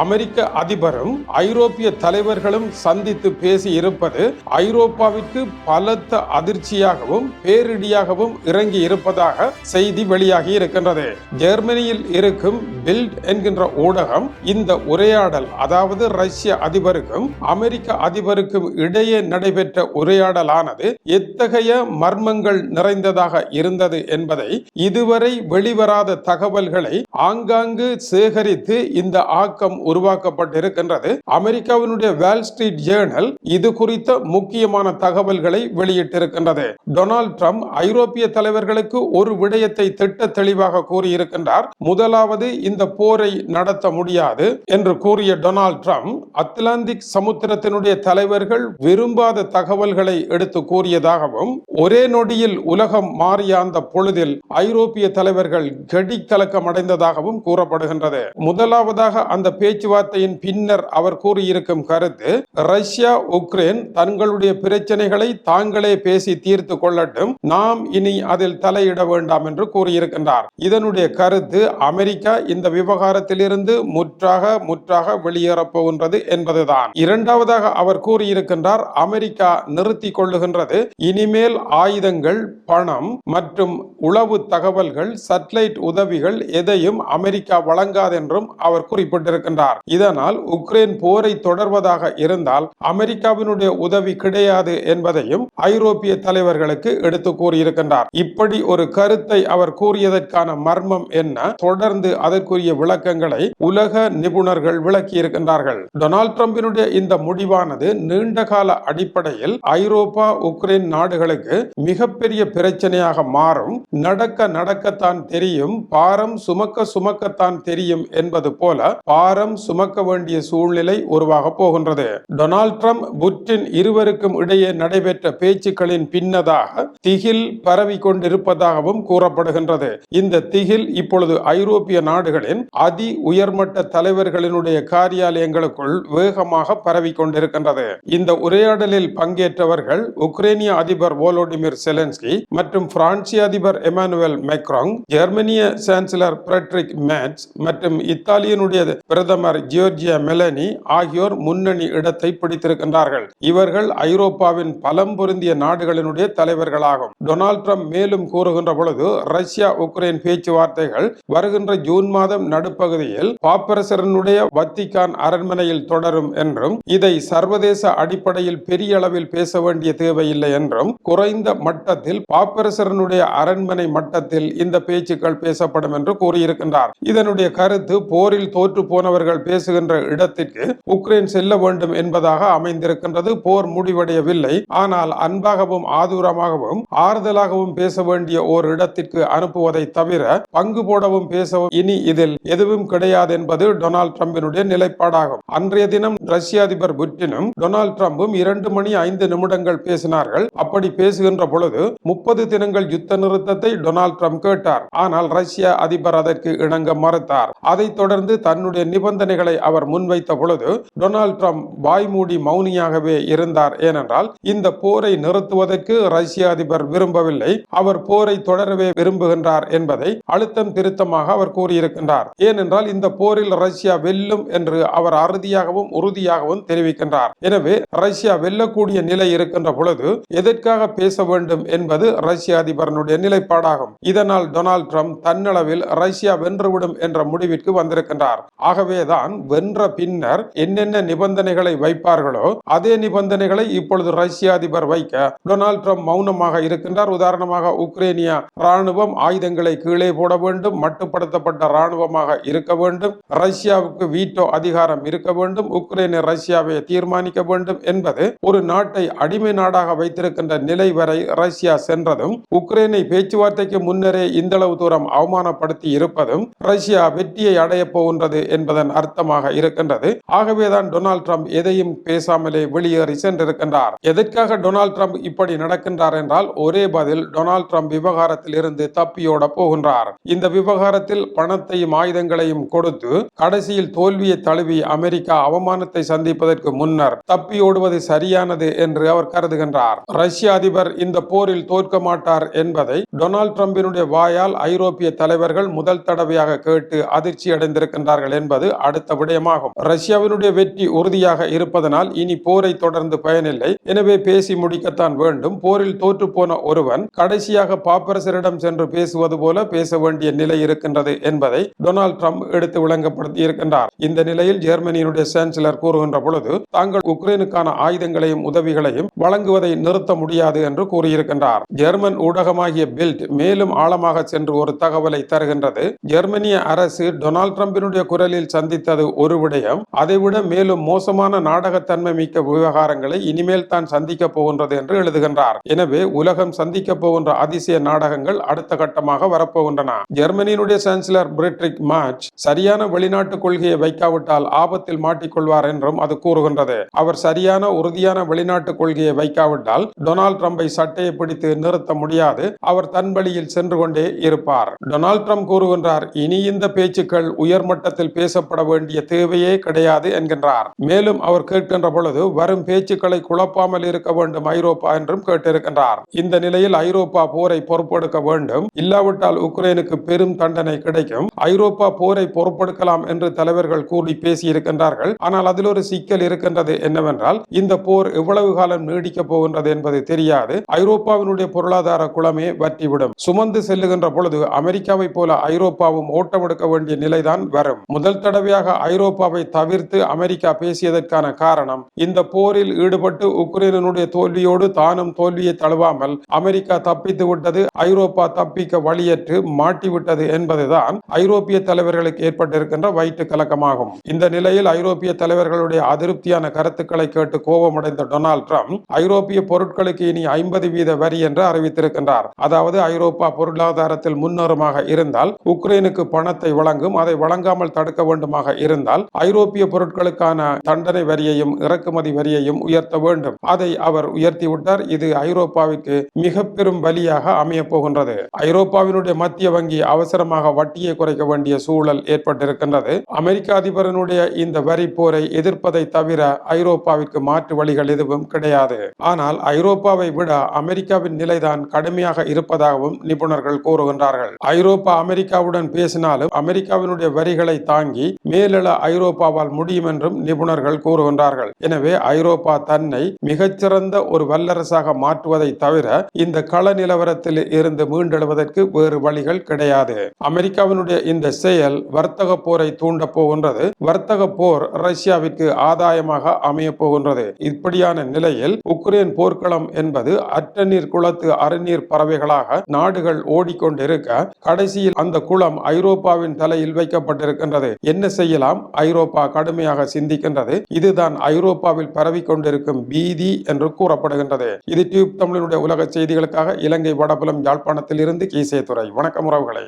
அமெரிக்க அதிபரும் ஐரோப்பிய தலைவர்களும் சந்தித்து பேசி இருப்பது ஐரோப்பாவிற்கு பலத்த அதிர்ச்சியாகவும் பேரிடியாகவும் இறங்கி இருப்பதாக செய்தி வெளியாகி இருக்கின்றது. ஜெர்மனியில் இருக்கும் பில்ட் என்கின்ற ஊடகம் இந்த உரையாடல் அதாவது ரஷ்ய அதிபருக்கும் அமெரிக்க அதிபருக்கும் இடையே நடைபெற்ற உரையாடலானது எத்தகைய மர்மங்கள் நிறைந்ததாக இருந்தது என்பதை இதுவரை வெளிவராத தகவல்களை ஆங்காங்கு சேகரித்து இந்த ஆக்கம் உருவாக்கப்பட்டிருக்கின்றது. அமெரிக்காவினுடைய வால் ஸ்ட்ரீட் ஜேர்னல் இது குறித்த முக்கியமான தகவல்களை வெளியிட்டிருக்கின்றது. டொனால்ட் ட்ரம்ப் ஐரோப்பிய தலைவர்களுக்கு ஒரு விடயத்தை திட்ட தெளிவாக கூறியிருக்கின்றார். முதலாவது இந்த போரை நடத்த முடியாது என்று கூறிய டொனால்ட் ட்ரம்ப் அத்லாந்திக் சமுத்திரத்தினுடைய தலைவர்கள் விரும்பாத தகவல்களை எடுத்து கூறியதாகவும் ஒரே நொடியில் உலகம் மாறிய அந்த பொழுதில் ஐரோப்பிய தலைவர்கள் கெடி கலக்கம் அடைந்ததாகவும் கூறப்படுகின்றது. முதலாவதாக அந்த பேச்சுவார்த்தையின் பின்னர் அவர் கூறியிருக்கும் கருத்து ரஷ்யா உக்ரைன் தங்களுடைய பிரச்சனைகளை தாங்களே பேசி தீர்த்து கொள்ளட்டும் நாம் இனி அதில் தலையிட வேண்டாம் என்று கூறியிருக்கின்றார். இதனுடைய கருத்து அமெரிக்கா இந்த விவகாரத்திலிருந்து முற்றாக முற்றாக வெளியேறப் போகின்றது என்பதுதான். இரண்டாவதாக அவர் கூறியிருக்கின்றார் அமெரிக்கா நிறுத்தி கொள்ளுகின்றது. இனிமேல் ஆயுதங்கள் பணம் மற்றும் உளவு தகவல்கள் சட்டலைட் உதவிகள் எதையும் அமெரிக்கா வழங்காதென்றும் அவர் குறிப்பிட்டிருக்கின்றார். கொண்டார். இதனால் உக்ரைன் போரை தொடர்வதாக இருந்தால் அமெரிக்காவினுடைய உதவி கிடையாது என்பதையும் ஐரோப்பிய தலைவர்களுக்கு எடுத்து கூறியிருக்கின்றார். இப்படி ஒரு கருத்தை அவர் கூறியதற்கான மர்மம் என்ன? தொடர்ந்து அதற்குரிய விளக்கங்களை உலக நிபுணர்கள் விளக்கியிருக்கின்றார்கள். டொனால்ட் டிரம்பினுடைய இந்த முடிவானது நீண்ட கால அடிப்படையில் ஐரோப்பா உக்ரைன் நாடுகளுக்கு மிகப்பெரிய பிரச்சனையாக மாறும். நடக்க நடக்கத்தான் தெரியும். பாரம் சுமக்க சுமக்கத்தான் தெரியும் என்பது போல பாரம் பாரம் சுமக்க வேண்டிய சூழ்நிலை உருவாக போகின்றது. டொனால்ட் ட்ரம்ப் புட்டின் இருவருக்கும் இடையே நடைபெற்ற பேச்சுக்களின் பின்னதாக திகில் பரவி கொண்டிருப்பதாகவும் கூறப்படுகின்றது. இந்த திகில் இப்பொழுது ஐரோப்பிய நாடுகளின் அதி உயர்மட்ட தலைவர்களினுடைய காரியாலயங்களுக்குள் வேகமாக பரவி கொண்டிருக்கின்றது. இந்த உரையாடலில் பங்கேற்றவர்கள் உக்ரைனிய அதிபர் வோலோடிமிர் செலன்ஸ்கி மற்றும் பிரான்சிய அதிபர் எமானுவேல் மெக்ராங் ஜெர்மனிய சான்சலர் பிரட்ரிக் மேட்ஸ் மற்றும் இத்தாலியனுடைய பிரதமர் ஜியோர்ஜியா மெலனி ஆகியோர் முன்னணி இடத்தை பிடித்திருக்கின்றார்கள். இவர்கள் ஐரோப்பாவின் பலம் பொருந்திய நாடுகளினுடைய தலைவர்களாகும். டொனால்ட் ட்ரம்ப் மேலும் கூறுகின்ற பொழுது ரஷ்யா உக்ரைன் பேச்சுவார்த்தைகள் வருகின்ற ஜூன் மாதம் நடுப்பகுதியில் பாப்பரசரனுடைய வத்திகான் அரண்மனையில் தொடரும் என்றும் இதை சர்வதேச அடிப்படையில் பெரிய அளவில் பேச வேண்டிய தேவையில்லை என்றும் குறைந்த மட்டத்தில் பாப்பரசரனுடைய அரண்மனை மட்டத்தில் இந்த பேச்சுக்கள் பேசப்படும் என்று கூறியிருக்கின்றார். இதனுடைய கருத்து போரில் தோற்று அவர்கள் பேசுகின்ற இடத்திற்கு உக்ரைன் செல்ல வேண்டும் என்பதாக அமைந்திருக்கின்றது. போர் முடிவடையவில்லை. ஆனால் அன்பாகவும் ஆதூரமாகவும் ஆறுதலாகவும் பேச வேண்டிய ஓர் இடத்திற்கு அனுப்புவதை தவிர பங்கு போடவும் பேசவும் இனி இதில் எதுவும் கிடையாது என்பது டொனால்ட் ட்ரம்பினுடைய நிலைப்பாடாகும். அன்றைய தினம் ரஷ்ய அதிபர் புட்டினும் டொனால்ட் ட்ரம்பும் இரண்டு மணி ஐந்து நிமிடங்கள் பேசினார்கள். அப்படி பேசுகின்ற பொழுது முப்பது தினங்கள் யுத்த நிறுத்தத்தை டொனால்ட் ட்ரம்ப் கேட்டார். ஆனால் ரஷ்ய அதிபர் அதற்கு இணங்க மறுத்தார். அதைத் தொடர்ந்து தன்னுடைய நிபந்தனைகளை அவர் முன்வைத்த பொழுது டொனால்ட் ட்ரம்ப் வாய்மூடி மௌனியாகவே இருந்தார். ஏனென்றால் இந்த போரை நிறுத்துவதற்கு ரஷ்ய அதிபர் விரும்பவில்லை. அவர் போரை தொடரவே விரும்புகின்றார் என்பதை அழுத்தம் திருத்தமாக அவர் கூறியிருக்கின்றார். ஏனென்றால் இந்த போரில் ரஷ்யா வெல்லும் என்று அவர் அறுதியாகவும் உறுதியாகவும் தெரிவிக்கின்றார். எனவே ரஷ்யா வெல்லக்கூடிய நிலை இருக்கின்ற பொழுது எதற்காக பேச வேண்டும்? என்பது ரஷ்ய அதிபரனுடைய நிலைப்பாடாகும். இதனால் டொனால்ட் ட்ரம்ப் தன்னளவில் ரஷ்யா வென்றுவிடும் என்ற முடிவிற்கு வந்திருக்கின்றார். ஆகவே தான் வென்ற பின்னர் என்னென்ன நிபந்தனைகளை வைப்பார்களோ அதே நிபந்தனைகளை இப்பொழுது ரஷ்ய அதிபர் வைக்க டொனால்ட் ட்ரம்ப் மௌனமாக இருக்கின்றார். உதாரணமாக உக்ரைனிய ராணுவம் ஆயுதங்களை கீழே போட வேண்டும் மட்டுப்படுத்தப்பட்ட ராணுவமாக இருக்க வேண்டும் ரஷ்யாவுக்கு வீட்டோ அதிகாரம் இருக்க வேண்டும் உக்ரைன் ரஷ்யாவை தீர்மானிக்க வேண்டும் என்பது ஒரு நாட்டை அடிமை நாடாக வைத்திருக்கின்ற நிலை வரை ரஷ்யா சென்றதும் உக்ரைனை பேச்சுவார்த்தைக்கு முன்னரே இந்தளவு தூரம் அவமானப்படுத்தி இருப்பதும் ரஷ்யா வெற்றியை அடைய போகின்றது என்பதன் அர்த்தமாக இருக்கின்றது. ஆகவேதான் டொனால்ட் ட்ரம்ப் எதையும் பேசாமலே வெளியேறி சென்றிருக்கின்றார். எதற்காக டொனால்ட் ட்ரம்ப் இப்படி நடக்கின்றார் என்றால் ஒரே பதில் டொனால்ட் ட்ரம்ப் விவகாரத்தில் இருந்து தப்பியோட போகின்றார். இந்த விவகாரத்தில் பணத்தையும் ஆயுதங்களையும் கொடுத்து கடைசியில் தோல்வியை தழுவி அமெரிக்கா அவமானத்தை சந்திப்பதற்கு முன்னர் தப்பியோடுவது சரியானது என்று அவர் கருதுகின்றார். ரஷ்ய அதிபர் இந்த போரில் தோற்க மாட்டார் என்பதை டொனால்ட் ட்ரம்பினுடைய வாயால் ஐரோப்பிய தலைவர்கள் முதல் தடவையாக கேட்டு அதிர்ச்சி அடைந்திருக்கின்றார்கள் என்பது அடுத்த விடயமாகும். ரஷ்யாவினுடைய வெற்றி உறுதியாக இருப்பதனால் இனி போரை தொடர்ந்து பயனில்லை. எனவே பேசி முடிக்கத்தான் வேண்டும். போரில் தோற்று போன ஒருவன் கடைசியாக பாப்பரசரிடம் சென்று பேசுவது போல பேச வேண்டிய நிலை இருக்கின்றது என்பதை டொனால்ட் ட்ரம்ப் எடுத்து விளங்கப்படுத்தி இருக்கின்றார் இந்த நிலையில் ஜெர்மனியினுடைய சான்சலர் கூறுகின்ற பொழுது தாங்கள் உக்ரைனுக்கான ஆயுதங்களையும் உதவிகளையும் வழங்குவதை நிறுத்த முடியாது என்று கூறியிருக்கின்றார். ஜெர்மன் ஊடகமாகிய பில்ட் மேலும் ஆழமாக சென்று ஒரு தகவலை தருகின்றது. ஜெர்மனிய அரசு டொனால்ட் ட்ரம்பினுடைய குரலில் சந்தித்தது ஒரு விடயம். அதைவிட மேலும் மோசமான நாடகத்தன்மை மிக்க விவகாரங்களை இனிமேல் தான் சந்திக்க போகின்றது என்று எழுதுகின்றார். எனவே உலகம் சந்திக்க போகின்ற அதிசய நாடகங்கள் அடுத்த கட்டமாக வரப்போகின்றன. ஜெர்மனியினுடைய சான்சலர் பிரிட்ரிக் மார்ச் சரியான வெளிநாட்டு கொள்கையை வைக்காவிட்டால் ஆபத்தில் மாட்டிக்கொள்வார் என்றும் அது கூறுகின்றது. அவர் சரியான உறுதியான வெளிநாட்டு கொள்கையை வைக்காவிட்டால் டொனால்ட் ட்ரம்பை சட்டையை பிடித்து நிறுத்த முடியாது. அவர் தன் வழியில் சென்று கொண்டே இருப்பார். டொனால்ட் ட்ரம்ப் கூறுகின்றார் இனி இந்த பேச்சுக்கள் உயர்மட்டத்தில் பேசப்பட வேண்டிய தேவையே கிடையாது என்கின்றார். மேலும் அவர் கேட்கின்ற பொழுது வரும் பேச்சுக்களை குழப்பாமல் இருக்க வேண்டும் ஐரோப்பா என்றும் கேட்டிருக்கின்றார். இந்த நிலையில் ஐரோப்பா போரை பொறுப்பெடுக்க வேண்டும். இல்லாவிட்டால் உக்ரைனுக்கு பெரும் தண்டனை கிடைக்கும். ஐரோப்பா போரை பொறுப்பெடுக்கலாம் என்று தலைவர்கள் கூறி பேசியிருக்கின்றார்கள். ஆனால் அதில் ஒரு சிக்கல் இருக்கின்றது என்னவென்றால் இந்த போர் எவ்வளவு காலம் நீடிக்க போகின்றது என்பது தெரியாது. ஐரோப்பாவினுடைய பொருளாதார குளமே வற்றிவிடும். சுமந்து செல்லுகின்ற பொழுது அமெரிக்காவை போல ஐரோப்பாவும் ஓட்டமெடுக்க வேண்டிய நிலைதான் வரும். முதல் தடவையாக ஐரோப்பாவை தவிர்த்து அமெரிக்கா பேசியதற்கான காரணம் இந்த போரில் ஈடுபட்டு உக்ரைனுடைய தோல்வியோடு தானும் தோல்வியை தழுவாமல் அமெரிக்கா தப்பித்து விட்டது ஐரோப்பா தப்பிக்க வழியற்று மாட்டிவிட்டது என்பதுதான் ஐரோப்பிய தலைவர்களுக்கு ஏற்பட்டிருக்கின்ற வயிற்று கலக்கமாகும். இந்த நிலையில் ஐரோப்பிய தலைவர்களுடைய அதிருப்தியான கருத்துக்களை கேட்டு கோபமடைந்த டொனால்ட் ட்ரம்ப் ஐரோப்பிய பொருட்களுக்கு இனி ஐம்பது வீத வரி என்று அறிவித்திருக்கின்றார். அதாவது ஐரோப்பா பொருளாதாரத்தில் முன்னேறமாக இருந்தால் உக்ரைனுக்கு பணத்தை வழங்கும் அதை வழங்காமல் தடுக்க வேண்டும் வேண்டுமாக இருந்தால் ஐரோப்பிய பொருட்களுக்கான தண்டனை வரியையும் இறக்குமதி வரியையும் உயர்த்த வேண்டும். அதை அவர் உயர்த்தி விட்டார் இது ஐரோப்பாவிற்கு மிக பெரும் வலியாக அமைய போகின்றது. ஐரோப்பாவினுடைய மத்திய வங்கி அவசரமாக வட்டியை குறைக்க வேண்டிய சூழல் ஏற்பட்டிருக்கின்றது. அமெரிக்க அதிபரனுடைய இந்த வரி போரை எதிர்ப்பதை தவிர ஐரோப்பாவிற்கு மாற்று வழிகள் எதுவும் கிடையாது. ஆனால் ஐரோப்பாவை விட அமெரிக்காவின் நிலைதான் கடுமையாக இருப்பதாகவும் நிபுணர்கள் கூறுகின்றார்கள். ஐரோப்பா அமெரிக்காவுடன் பேசினாலும் அமெரிக்காவினுடைய வரிகளை தாங்கி மேலெழ ஐரோப்பாவால் முடியும் என்றும் நிபுணர்கள் கூறுகின்றார்கள். எனவே ஐரோப்பா தன்னை மிகச்சிறந்த ஒரு வல்லரசாக மாற்றுவதை தவிர இந்த கள நிலவரத்தில் இருந்து மீண்டெழுவதற்கு வேறு வழிகள் கிடையாது. அமெரிக்காவினுடைய இந்த செயல் வர்த்தக போரை தூண்ட போகின்றது. வர்த்தக போர் ரஷ்யாவிற்கு ஆதாயமாக அமைய போகின்றது. இப்படியான நிலையில் உக்ரைன் போர்க்களம் என்பது அற்றநீர் குளத்து அறுநீர் பறவைகளாக நாடுகள் ஓடிக்கொண்டிருக்க கடைசியில் அந்த குளம் ஐரோப்பாவின் தலையில் வைக்கப்பட்டிருக்கின்றது. என்ன செய்யலாம். ஐரோப்பா கடுமையாக சிந்திக்கின்றது. இதுதான் ஐரோப்பாவில் பரவிக் கொண்டிருக்கும் பீதி என்று கூறப்படுகின்றது. இது டியூப் தமிழனுடைய உலக செய்திகளுக்காக இலங்கை வடபுலம் யாழ்ப்பாணத்தில் இருந்து கீசே துறை. வணக்கம் உறவுகளை.